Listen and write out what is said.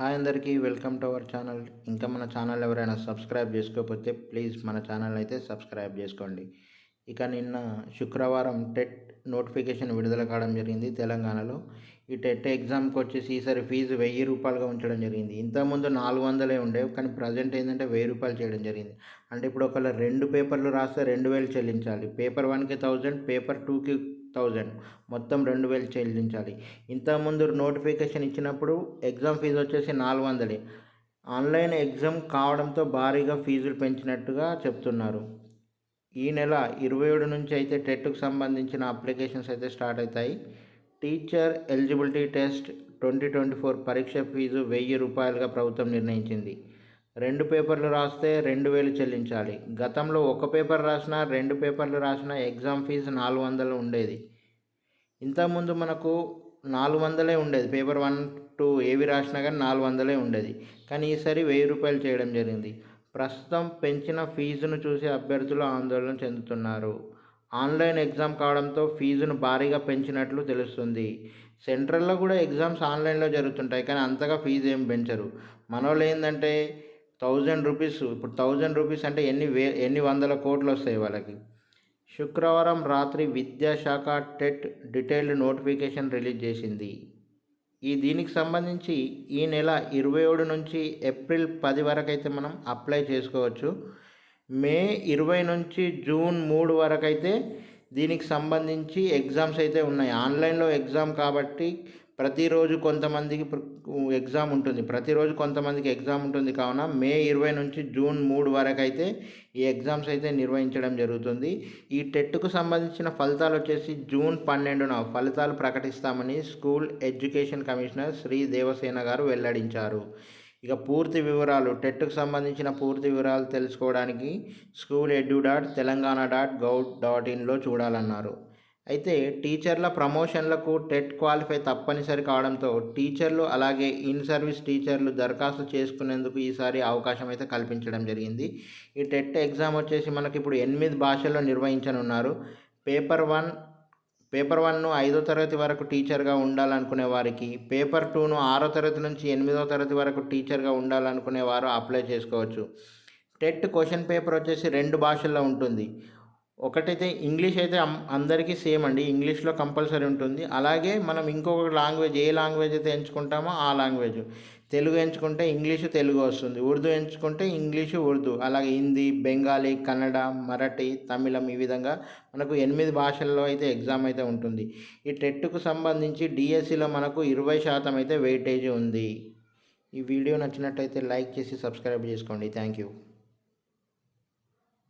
Hi అందరికీ welcome to our channel. ఇంకా మన ఛానల్ ఎవరైనా సబ్స్క్రైబ్ చేసుకోకపోతే ప్లీజ్ మన ఛానల్ అయితే సబ్స్క్రైబ్ చేసుకోండి. ఇక నిన్న శుక్రవారం టెట్ నోటిఫికేషన్ విడుదల కావడం జరిగింది తెలంగాణలో. ఈ టెట్ ఎగ్జామ్కి వచ్చేసి ఈసారి ఫీజు వెయ్యి రూపాయలుగా ఉంచడం జరిగింది. ఇంతకుముందు నాలుగు వందలే ఉండేవి కానీ ప్రజెంట్ ఏంటంటే వెయ్యి రూపాయలు చేయడం జరిగింది. అంటే ఇప్పుడు ఒకవేళ రెండు పేపర్లు రాస్తే రెండు వేలు చెల్లించాలి. పేపర్ వన్కి థౌజండ్ పేపర్ టూకి థౌజండ్. మొత్తం రెండు వేలు చెల్లించాలి. ఇంతకుముందు నోటిఫికేషన్ ఇచ్చినప్పుడు ఎగ్జామ్ ఫీజు వచ్చేసి నాలుగు వందలే. ఆన్లైన్ ఎగ్జామ్ కావడంతో భారీగా ఫీజులు పెంచినట్టుగా చెప్తున్నారు. ఈ నెల ఇరవై ఏడు నుంచి అయితే టెట్కు సంబంధించిన అప్లికేషన్స్ అయితే స్టార్ట్ అవుతాయి. Teacher eligibility test twenty twenty four పరీక్ష ఫీజు వెయ్యి రూపాయలుగా ప్రభుత్వం నిర్ణయించింది. రెండు పేపర్లు రాస్తే రెండు వేలు చెల్లించాలి. గతంలో ఒక పేపర్ రాసినా రెండు పేపర్లు రాసినా ఎగ్జామ్ ఫీజు నాలుగు వందలు ఉండేది. ఇంతకుముందు మనకు నాలుగు వందలే ఉండేది. పేపర్ వన్ టూ ఏవి రాసినా కానీ నాలుగు వందలే ఉండేది. కానీ ఈసారి వెయ్యి రూపాయలు చేయడం జరిగింది. ప్రస్తుతం పెంచిన ఫీజును చూసి అభ్యర్థులు ఆందోళన చెందుతున్నారు. ఆన్లైన్ ఎగ్జామ్ కావడంతో ఫీజును భారీగా పెంచినట్లు తెలుస్తుంది. సెంట్రల్లో కూడా ఎగ్జామ్స్ ఆన్లైన్లో జరుగుతుంటాయి. కానీ అంతగా ఫీజు ఏం పెంచరు. మనోళ్ళు ఏంటంటే థౌజండ్ రూపీస్ ఇప్పుడు థౌజండ్ రూపీస్ అంటే ఎన్ని వే ఎన్ని వందల కోట్లు వస్తాయి వాళ్ళకి? శుక్రవారం రాత్రి విద్యాశాఖ టెట్ డీటెయిల్డ్ నోటిఫికేషన్ రిలీజ్ చేసింది. ఈ దీనికి సంబంధించి ఈ నెల ఇరవై ఏడు నుంచి ఏప్రిల్ పది వరకు అయితే మనం అప్లై చేసుకోవచ్చు. మే ఇరవై నుంచి జూన్ మూడు వరకు అయితే దీనికి సంబంధించి ఎగ్జామ్స్ అయితే ఉన్నాయి. ఆన్లైన్లో ఎగ్జామ్ కాబట్టి ప్రతిరోజు కొంతమందికి ఎగ్జామ్ ఉంటుంది. ప్రతిరోజు కొంతమందికి ఎగ్జామ్ ఉంటుంది. కావున మే ఇరవై నుంచి జూన్ మూడు వరకు అయితే ఈ ఎగ్జామ్స్ అయితే నిర్వహించడం జరుగుతుంది. ఈ టెట్కు సంబంధించిన ఫలితాలు వచ్చేసి జూన్ పన్నెండున ఫలితాలు ప్రకటిస్తామని school education commissioner Shri Devasena గారు వెల్లడించారు. ఇక పూర్తి వివరాలు టెట్కు సంబంధించిన పూర్తి వివరాలు తెలుసుకోవడానికి school edu dot Telangana dot gov dot ఇన్లో చూడాలన్నారు. అయితే టీచర్ల ప్రమోషన్లకు టెట్ క్వాలిఫై తప్పనిసరి కావడంతో టీచర్లు అలాగే ఇన్ సర్వీస్ టీచర్లు దరఖాస్తు చేసుకునేందుకు ఈసారి అవకాశం అయితే కల్పించడం జరిగింది. ఈ టెట్ ఎగ్జామ్ వచ్చేసి మనకి ఇప్పుడు ఎనిమిది భాషల్లో నిర్వహించనున్నారు. పేపర్ వన్ పేపర్ వన్ను ఐదో తరగతి వరకు టీచర్గా ఉండాలనుకునే వారికి పేపర్ టూను ఆరో తరగతి నుంచి ఎనిమిదో తరగతి వరకు టీచర్గా ఉండాలనుకునే వారు అప్లై చేసుకోవచ్చు. టెట్ క్వశ్చన్ పేపర్ వచ్చేసి రెండు భాషల్లో ఉంటుంది. ఒకటైతే ఇంగ్లీష్ అయితే అందరికీ సేమ్ అండి. ఇంగ్లీష్లో కంపల్సరీ ఉంటుంది. అలాగే మనం ఇంకొక లాంగ్వేజ్ ఏ లాంగ్వేజ్ అయితే ఎంచుకుంటామో ఆ లాంగ్వేజ్. తెలుగు ఎంచుకుంటే ఇంగ్లీషు తెలుగు వస్తుంది. ఉర్దూ ఎంచుకుంటే ఇంగ్లీషు ఉర్దూ. అలాగే హిందీ బెంగాలీ కన్నడ మరాఠీ తమిళం ఈ విధంగా మనకు ఎనిమిది భాషల్లో అయితే ఎగ్జామ్ అయితే ఉంటుంది. ఈ టెట్కు సంబంధించి డిఎస్సిలో మనకు ఇరవై శాతం అయితే వెయిటేజ్ ఉంది. ఈ వీడియో నచ్చినట్టయితే లైక్ చేసి సబ్స్క్రైబ్ చేసుకోండి. Thank you.